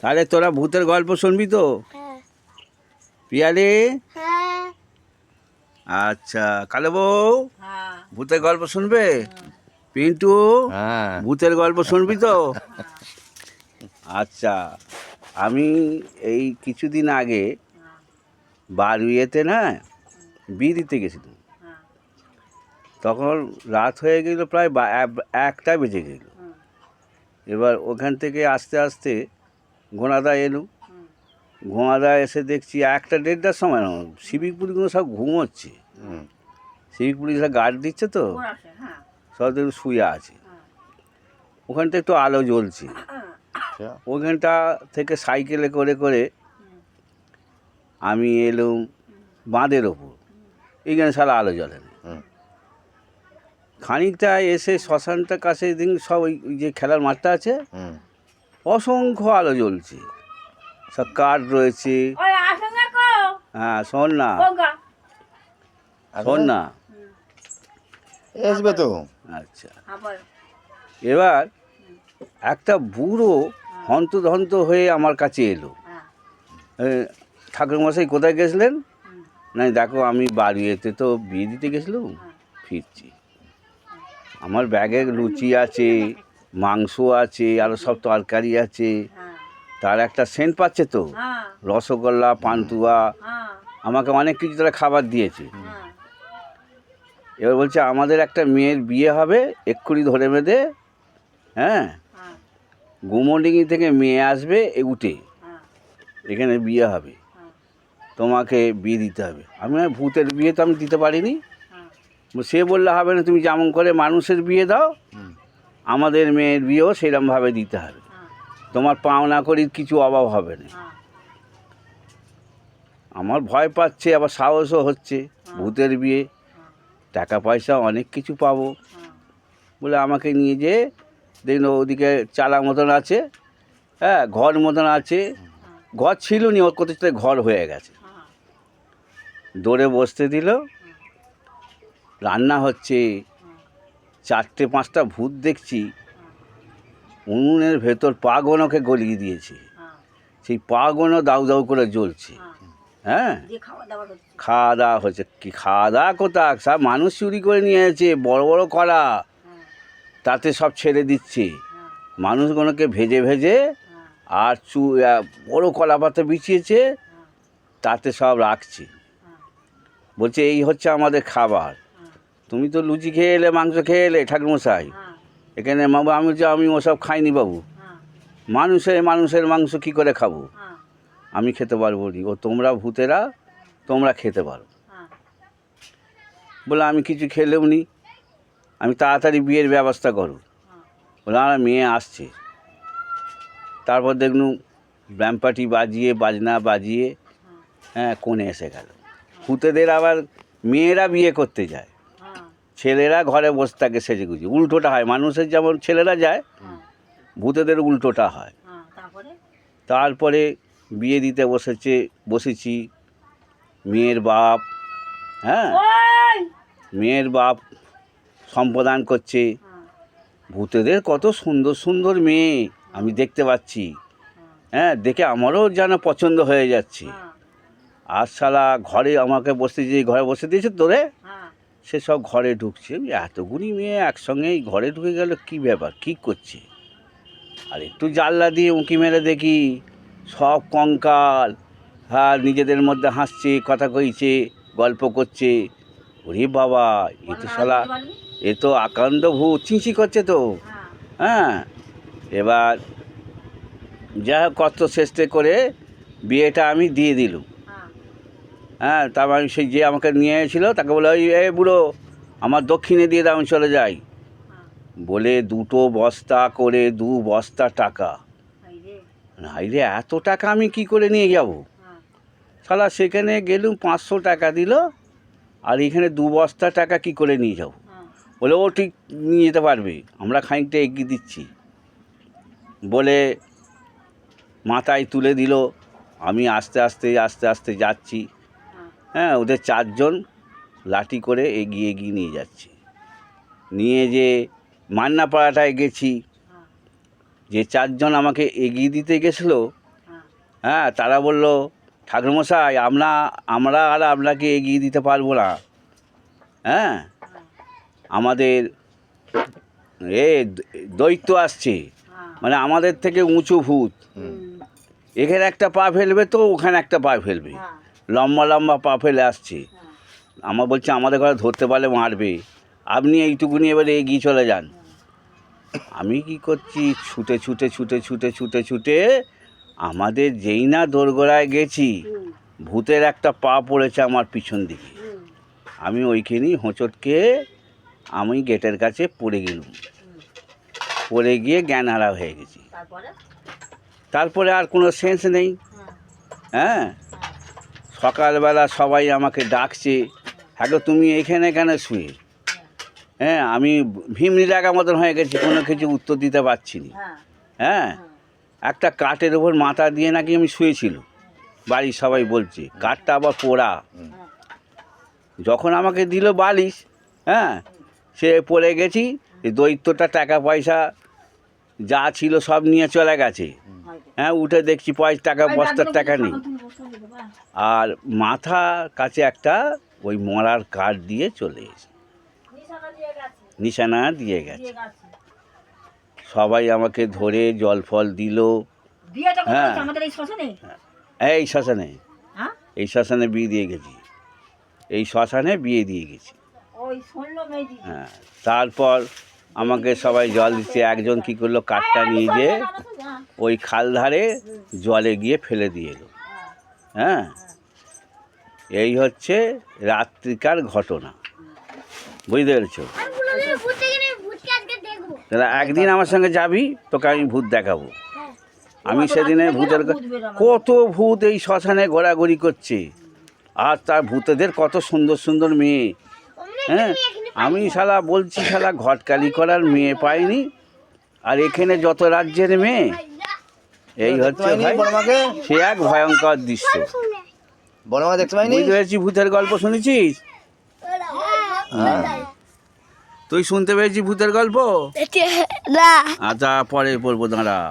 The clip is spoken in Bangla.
তাহলে তোরা ভূতের গল্প শুনবি তো? হ্যাঁ। পিয়ালি? হ্যাঁ। আচ্ছা কালো বউ? হ্যাঁ। ভূতের গল্প শুনবে? পিন্টু? হ্যাঁ। ভূতের গল্প শুনবি তো? আচ্ছা আমি এই কিছুদিন আগে বারুইয়েতে না বিয়ে দিতে গেছিলাম। হ্যাঁ। তখন রাত হয়ে গেল প্রায় বা- এক- একটা বেজে গেল। এবার ওখান থেকে আস্তে আস্তে ঘোড়াদা এলো। ঘোড়াদা এসে দেখছি একটা দেড়টার সময় না সিভিক পুলিশগুলো সব ঘুমোচ্ছে। সিভিক পুলিশরা গার্ড দিচ্ছে তো আসে, হ্যাঁ। সব দেখুন শুয়ে আছে। হ্যাঁ। ওখানটা একটু আলো জ্বলছে। আচ্ছা। ওখানটা থেকে সাইকেলে করে করে আমি এলুম বাঁধের ওপর। এইখানে সারা আলো জ্বলে। না। খানিকটা এসে শ্মশানটা কাছে দিন সব ওই যে খেলার মাঠটা আছে অসংখ্য আলো জ্বলছে। সব কাঠ রয়েছে। হ্যাঁ শোন না। শোন না। আসবে তো। আচ্ছা। এবার একটা বুড়ো হন্তদন্ত হয়ে আমার কাছে এলো। ঠাকুরমশাই কোথায় গেছিলেন? না দেখো আমি বাড়িতে তো বিয়ে দিতে গেছিলাম। হ্যাঁ। ফিরছি। আমার ব্যাগে লুচি আছে। মাংস আছে আরও সব তরকারি আছে। হ্যাঁ। তার একটা সেন্ট পাচ্ছে তো। হ্যাঁ। রসগোল্লা পান্তুয়া। হ্যাঁ। আমাকে অনেক কিছু তারা খাবার দিয়েছে। এবার বলছে আমাদের একটা মেয়ের বিয়ে হবে এক্ষুনি ধরে বেঁধে হ্যাঁ? গুমডিঙ্গি থেকে মেয়ে আসবে এ উঠে। এখানে বিয়ে হবে। তোমাকে বিয়ে দিতে হবে। আমি ভূতের বিয়ে তো আমি দিতে পারিনি। সে বললে হবে না তুমি যেমন করে মানুষের বিয়ে দাও। আমাদের মেয়ের বিয়েও সেরমভাবে দিতে হবে। হ্যাঁ। তোমার পাওনা করির কিছু অভাব হবে না। হ্যাঁ। আমার ভয় পাচ্ছে আবার সাহসও হচ্ছে ভূতের বিয়ে। টাকা পয়সা অনেক কিছু পাবো। হ্যাঁ। বলে আমাকে নিয়ে যেয়ে দেখল ওদিকে চালা মতন আছে হ্যাঁ ঘর মতন আছে। ঘর ছিল নি ওর কোথাও ঘর হয়ে গেছে। হ্যাঁ। দৌড়ে বসতে দিল। রান্না হচ্ছে। চারটে পাঁচটা ভূত দেখছি উনুনের ভেতর পা পাগনকে গলিয়ে দিয়েছে। সেই পাগনও দাউ দাউ করে জ্বলছে। হ্যাঁ? খাওয়া দাওয়া হচ্ছে কি খাওয়া দাওয়া কোথায়? সব মানুষ চুরি করে নিয়ে এসেছে বড় বড় হ্যাঁ তাতে সব ছেড়ে দিচ্ছে। মানুষগুলোকে ভেজে ভেজে আর চু বড় কলা পাতা বিছিয়েছে তাতে সব রাখছে। বলছে এই হচ্ছে আমাদের খাবার। তুমি তো লুচি খেয়ে এলে মাংস খেয়ে এলে ঠাকুরমশাই। হ্যাঁ। এখানে বাবু আমি যে আমি ওসব খাইনি বাবু। হ্যাঁ। মানুষের মানুষের মাংস কি করে খাব? হ্যাঁ। আমি খেতে পারব নি। ও তোমরা ভূতেরা তোমরা খেতে পারো। বলে আমি কিছু খেলেও নি। আমি তাড়াতাড়ি বিয়ের ব্যবস্থা করো। বলে আমার মেয়ে আসছে। তারপর দেখলুম ব্যাম্পাটি বাজিয়ে বাজনা বাজিয়ে হ্যাঁ কোণে এসে গেল। ভূতেদের আবার মেয়েরা বিয়ে করতে যায়। ছেলেরা ঘরে বসে থাকে সেজে গুজে উল্টোটা হয় মানুষের যেমন ছেলেরা যায় ভূতেদের উল্টোটা হয়। হ্যাঁ তারপরে? বিয়ে দিতে বসেছে বসেছি। মেয়ের বাপ হ্যাঁ? মেয়ের বাপ সম্প্রদান করছে। হ্যাঁ। ভূতেদের কত সুন্দর সুন্দর মেয়ে আমি দেখতে পাচ্ছি। হ্যাঁ দেখে আমারও যেন পছন্দ হয়ে যাচ্ছে। হ্যাঁ। আর শালা ঘরে আমাকে বসতে যে ঘরে বসে দিয়েছে তোরে? হ্যাঁ সে সব ঘরে ঢুকছে। এতগুলি মেয়ে একসঙ্গে এই ঘরে ঢুকে গেল কি ব্যাপার? কি করছে? আর একটু জানলা দিয়ে উঁকি মেরে দেখি সব কঙ্কাল। হ্যাঁ নিজেদের মধ্যে হাসছে কথা কইছে গল্প করছে। ওরে বাবা এ তো শালা এ তো আকান্ত ভূত চিঁচি করছে তো। হ্যাঁ। হ্যাঁ। এবার যা হোক কষ্ট চেষ্টা করে বিয়েটা আমি দিয়ে দিলুম। হ্যাঁ তারপর সেই যে আমাকে নিয়ে এসেছিল, তাকে বলে ওই এ বুড়ো, আমার দক্ষিণে দিয়ে দাও, আমি চলে যাই। বলে দুটো বস্তা করে, দু বস্তা টাকা। রে, এত টাকা আমি কি করে নিয়ে যাব? শালা, সেখানে গেলুম, পাঁচশো টাকা দিল, আর এখানে দু বস্তা টাকা কি করে নিয়ে যাব? বলে, ও ঠিক নিয়ে যেতে পারবে, আমরা খানিকটা এগিয়ে দিচ্ছি। বলে মাথায় তুলে দিল, আমি আস্তে আস্তে আস্তে আস্তে যাচ্ছি। হ্যাঁ ওদের চারজন লাঠি করে এগিয়ে এগিয়ে নিয়ে যাচ্ছে। নিয়ে যে মান্নাপাড়াটায় গেছি যে চারজন আমাকে এগিয়ে দিতে গেছিল হ্যাঁ তারা বলল ঠাকুরমশাই আমরা আমরা আর আপনাকে এগিয়ে দিতে পারব না। হ্যাঁ আমাদের এ দৈত্য আসছে মানে আমাদের থেকে উঁচু ভূত। এখানে একটা পা ফেলবে তো ওখানে একটা পা ফেলবে। হ্যাঁ। লম্বা লম্বা পা ফেলে আসছে। আমার বলছে আমাদের ঘরে ধরতে পারলে মারবে। আপনি এইটুকুনি এবারে এগিয়ে চলে যান। আমি কি করছি? ছুটে ছুটে ছুটে ছুটে ছুটে ছুটে আমাদের যেই না দোরগোড়ায় গেছি ভূতের একটা পা পড়েছে আমার পিছন দিকে। আমি ওইখানেই হোঁচটকে আমি গেটের কাছে পড়ে গেলুম। পড়ে গিয়ে জ্ঞান হারা হয়ে গেছি। তারপরে? আর কোনো সেন্স নেই। হ্যাঁ। হ্যাঁ? সকালবেলা সবাই আমাকে ডাকছে হ্যাঁ তুমি এখানে কেন শুয়ে? হ্যাঁ আমি ভীমনি লাগা মতন হয়ে গেছি কোনো কিছু উত্তর দিতে পারছি না। হ্যাঁ। হ্যাঁ একটা কাঠের ওপর মাথা দিয়ে নাকি আমি শুয়েছিল। বাড়ির সবাই বলছে কাঠটা আবার পোড়া। যখন আমাকে দিল বালিশ হ্যাঁ সে পড়ে গেছি এই দৈত্যটা টাকা পয়সা যা ছিল সব নিয়ে চলে গেছে। হ্যাঁ উঠে দেখছি পয়সা টাকা বস্তার টাকা নেই। আর মাথা কাছে একটা ওই মরার কাঠ দিয়ে চলে এসে। নিশানা দিয়ে গেছে। সবাই আমাকে ধরে জল ফল দিল। কোথায় হ্যাঁ। এই শ্মশানে? এই শ্মশানে। হ্যাঁ? এই শ্মশানে বিয়ে দিয়ে গেছি। এই শ্মশানে বিয়ে দিয়ে গেছি। হ্যাঁ তারপর আমাকে সবাই জল দিচ্ছে। একজন কি করল? কাঠটা নিয়ে গিয়ে ওই খাল ধারে জলে গিয়ে ফেলে দিয়ে এলো। হ্যাঁ? এই হচ্ছে রাত্রিকার ঘটনা। বুঝতে পেরেছ? তাহলে একদিন আমার সঙ্গে যাবি তোকে আমি ভূত দেখাবো। আমি সেদিনে ভূতের কত ভূত এই শ্মশানে ঘোরাঘুরি করছে। আর তার ভূতেদের কত সুন্দর সুন্দর মেয়ে। হ্যাঁ? আমি শালা বলছি শালা ঘটকালি করার মেয়ে পাইনি। আর এখানে যত রাজ্যের মেয়ে এই হচ্ছে ভাই সে এক ভয়ঙ্কর দৃশ্য। বড় মা দেখতে পাইনি? পেরেছি ভূতের গল্প শুনেছিস? হ্যাঁ। তুই শুনতে পেরেছি ভূতের গল্প? আচ্ছা পরে পড়ব দাঁড়া।